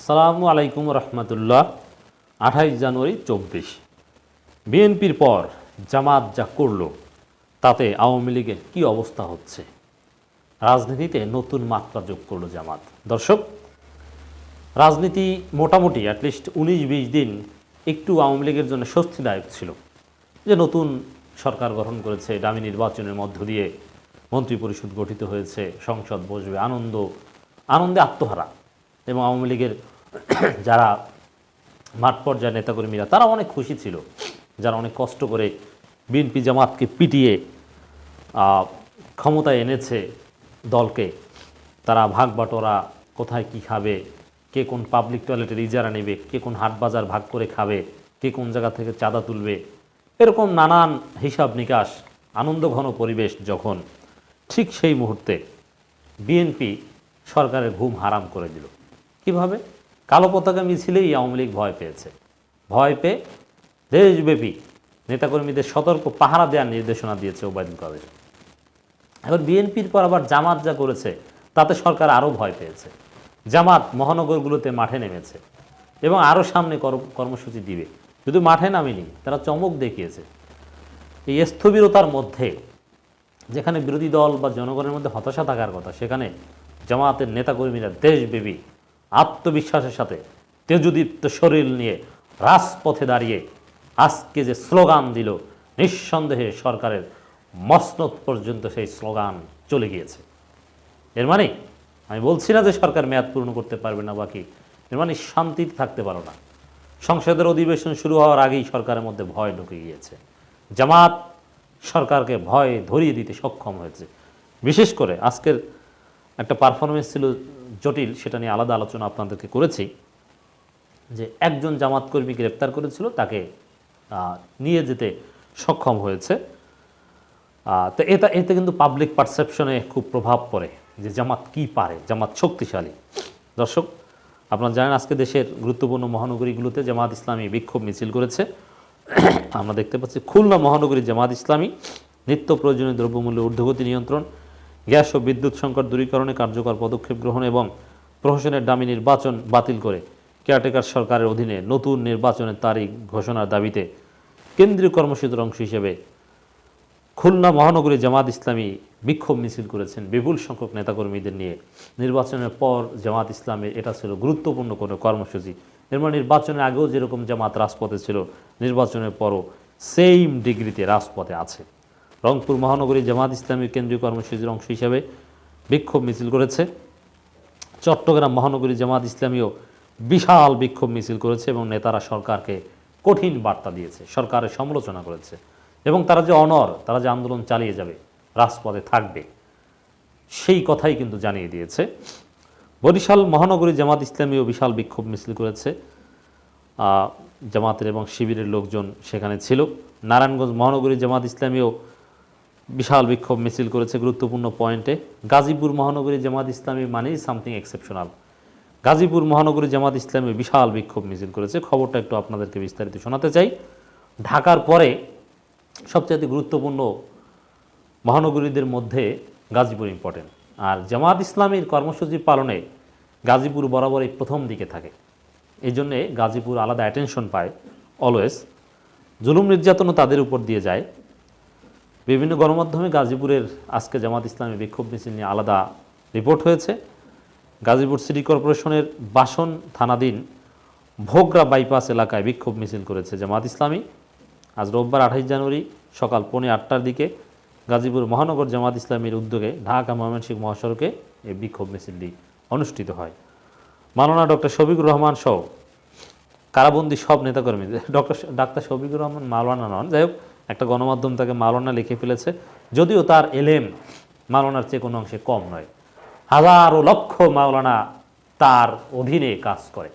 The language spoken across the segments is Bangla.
আসসালামু আলাইকুম রহমতুল্লাহ, আঠাইশ জানুয়ারি চব্বিশ। বিএনপির পর জামাত যা করল, তাতে আওয়ামী লীগের কী অবস্থা হচ্ছে? রাজনীতিতে নতুন মাত্রা যোগ করল জামাত। দর্শক, রাজনীতি মোটামুটি অ্যাটলিস্ট উনিশ বিশ দিন একটু আওয়ামী লীগের জন্য স্বস্তিদায়ক ছিল। যে নতুন সরকার গঠন করেছে ডামি নির্বাচনের মধ্য দিয়ে মন্ত্রী পরিষদ গঠিত হয়েছে, সংসদ বসবে, আনন্দ, আনন্দে আত্মহারা। এবং আওয়ামী লীগের যারা মাঠ পর্যায়ের নেতাকর্মীরা তারা অনেক খুশি ছিল, যারা অনেক কষ্ট করে বিএনপি জামাতকে পিটিয়ে ক্ষমতায় এনেছে দলকে। তারা ভাগ বাটোরা কোথায় কি খাবে, কে কোন পাবলিক টয়লেটের ইজারা নেবে, কে কোন হাট বাজার ভাগ করে খাবে, কে কোন জায়গা থেকে চাঁদা তুলবে। এরকম নানান হিসাব নিকাশ, আনন্দ ঘন পরিবেশ যখন, ঠিক সেই মুহূর্তে বিএনপি সরকারের ঘুম হারাম করে দিল। কীভাবে? কালো পতাকা মিছিলেই আওয়ামী লীগ ভয় পেয়েছে। ভয় পেয়ে দেশব্যাপী নেতাকর্মীদের সতর্ক পাহারা দেওয়ার নির্দেশনা দিয়েছে ওবায়দুল কাদের। এখন বিএনপির পর আবার জামাত যা করেছে, তাতে সরকার আরও ভয় পেয়েছে। জামাত মহানগরগুলোতে মাঠে নেমেছে এবং আরও সামনে কর্মসূচি দিবে। শুধু মাঠে নামেনি, তারা চমক দেখিয়েছে। এই স্থবিরতার মধ্যে যেখানে বিরোধী দল বা জনগণের মধ্যে হতাশা থাকার কথা, সেখানে জামাতের নেতাকর্মীরা দেশব্যাপী আত্মবিশ্বাসের সাথে, তেজদীপ্ত শরীর নিয়ে রাজপথে দাঁড়িয়ে আজকে যে স্লোগান দিল, নিঃসন্দেহে সরকারের মসনদ পর্যন্ত সেই স্লোগান চলে গিয়েছে। এর মানে আমি বলছি না যে সরকার মেয়াদ পূর্ণ করতে পারবে না বাকি এর মানে শান্তিতে থাকতে পারো না। সংসদের অধিবেশন শুরু হওয়ার আগেই সরকারের মধ্যে ভয় ঢুকে গিয়েছে। জামাত সরকারকে ভয় ধরিয়ে দিতে সক্ষম হয়েছে। বিশেষ করে আজকের একটা পারফরমেন্স ছিল জটিল, সেটা নিয়ে আলাদা আলোচনা আপনাদেরকে করেছি, যে একজন জামাত কর্মী গ্রেপ্তার করেছিল, তাকে নিয়ে যেতে সক্ষম হয়েছে। তো এটা, এতে কিন্তু পাবলিক পারসেপশনে খুব প্রভাব পড়ে, যে জামাত কি পারে, জামাত শক্তিশালী। দর্শক, আপনারা জানেন আজকে দেশের গুরুত্বপূর্ণ মহানগরীগুলোতে জামাত ইসলামী বিক্ষোভ মিছিল করেছে। আমরা দেখতে পাচ্ছি খুলনা মহানগরী জামাত ইসলামী, নিত্য প্রয়োজনীয় দ্রব্যমূল্যের ঊর্ধ্বগতি নিয়ন্ত্রণ গ্যাস ও বিদ্যুৎ সংকট দূরীকরণে কার্যকর পদক্ষেপ গ্রহণ এবং প্রহসনের দামি নির্বাচন বাতিল করে কেয়ারটেকার সরকারের অধীনে নতুন নির্বাচনের তারিখ ঘোষণার দাবিতে কেন্দ্রীয় কর্মসূচির অংশ হিসেবে খুলনা মহানগরী জামাত ইসলামী বিক্ষোভ মিছিল করেছেন। বিপুল সংখ্যক নেতাকর্মীদের নিয়ে নির্বাচনের পর জামাত ইসলামের এটা ছিল গুরুত্বপূর্ণ কোনো কর্মসূচি। এর মানে নির্বাচনের আগেও যেরকম জামাত রাজপথে ছিল, নির্বাচনের পরও সেম ডিগ্রিতে রাজপথে আছে। রংপুর মহানগরী জামাত ইসলামী কেন্দ্রীয় কর্মসূচির অংশ হিসাবে বিক্ষোভ মিছিল করেছে। চট্টগ্রাম মহানগরী জামাত ইসলামীও বিশাল বিক্ষোভ মিছিল করেছে এবং নেতারা সরকারকে কঠিন বার্তা দিয়েছে, সরকারের সমালোচনা করেছে এবং তারা যে অনর তারা যে আন্দোলন চালিয়ে যাবে, রাজপথে থাকবে, সেই কথাই কিন্তু জানিয়ে দিয়েছে। বরিশাল মহানগরী জামাত ইসলামীও বিশাল বিক্ষোভ মিছিল করেছে। জামাতের এবং শিবিরের লোকজন সেখানে ছিল। নারায়ণগঞ্জ মহানগরী জামাত ইসলামীও বিশাল বিক্ষোভ মিছিল করেছে গুরুত্বপূর্ণ পয়েন্টে। গাজীপুর মহানগরী জামাত ইসলামী মানেই সামথিং এক্সেপশনাল। গাজীপুর মহানগরী জামাত ইসলামী বিশাল বিক্ষোভ মিছিল করেছে। খবরটা একটু আপনাদেরকে বিস্তারিত শোনাতে চাই। ঢাকার পরে সবচেয়ে গুরুত্বপূর্ণ মহানগরীদের মধ্যে গাজীপুর ইম্পর্টেন্ট আর জামাত ইসলামীর কর্মসূচি পালনে গাজীপুর বরাবরই প্রথম দিকে থাকে। এই জন্যে গাজীপুর আলাদা অ্যাটেনশন পায়। অলওয়েজ জুলুম নির্যাতনও তাদের উপর দিয়ে যায়। বিভিন্ন গণমাধ্যমে গাজীপুরের আজকে জামাত ইসলামী বিক্ষোভ মিছিল নিয়ে আলাদা রিপোর্ট হয়েছে। গাজীপুর সিটি কর্পোরেশনের বাসন থানাধীন ভোগরা বাইপাস এলাকায় বিক্ষোভ মিছিল করেছে জামাত ইসলামী। আজ রোববার আঠাইশ জানুয়ারি সকাল পৌনে আটটার দিকে গাজীপুর মহানগর জামাত ইসলামীর উদ্যোগে ঢাকা ময়মনসিংহ মহাসড়কে এই বিক্ষোভ মিছিলটি অনুষ্ঠিত হয়। মাওলানা ডক্টর শফিকুর রহমান সহ কারাবন্দি সব নেতাকর্মী ডক্টর ডাক্তার শফিকুর রহমান মাওলানা নন। যাই হোক একটা গণমাধ্যম তাকে মাওলানা লিখে ফেলেছে। যদিও তার এলেম মাওলানার চেয়ে কোনো অংশে কম নয়। হাজারো লক্ষ মাওলানা তার অধীনে কাজ করে।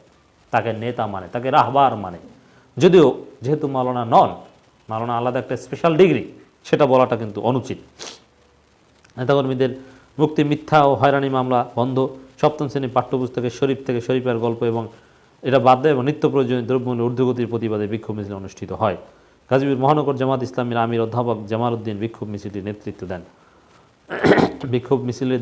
তাকে নেতা মানে তাকে রাহবার মানে। যদিও যেহেতু মাওলানা নন মাওলানা আলাদা একটা স্পেশাল ডিগ্রি সেটা বলাটা কিন্তু অনুচিত। নেতাকর্মীদের মুক্তি, মিথ্যা ও হয়রানি মামলা বন্ধ। সপ্তম শ্রেণির পাঠ্যপুস্তকের শরীফ থেকে শরীফের গল্প এবং এটা বাদ দেয় এবং নিত্য প্রয়োজনীয় দ্রব্যমূল্যের ঊর্ধ্বগতির প্রতিবাদে বিক্ষোভ মিছিল অনুষ্ঠিত হয়। গাজীপুর মহানগর জামাত ইসলামের আমির অধ্যাপক জামাল উদ্দিন বিক্ষোভ মিছিলটি নেতৃত্ব দেন। বিক্ষোভ মিছিলের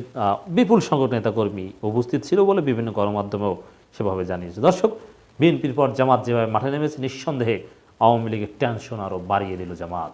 বিপুল সংখ্যক নেতাকর্মী উপস্থিত ছিল বলে বিভিন্ন গণমাধ্যমেও সেভাবে জানিয়েছে। দর্শক, বিএনপির পর জামাত যেভাবে মাঠে নেমেছে, নিঃসন্দেহে আওয়ামী লীগের টেনশন আরও বাড়িয়ে দিল জামাত।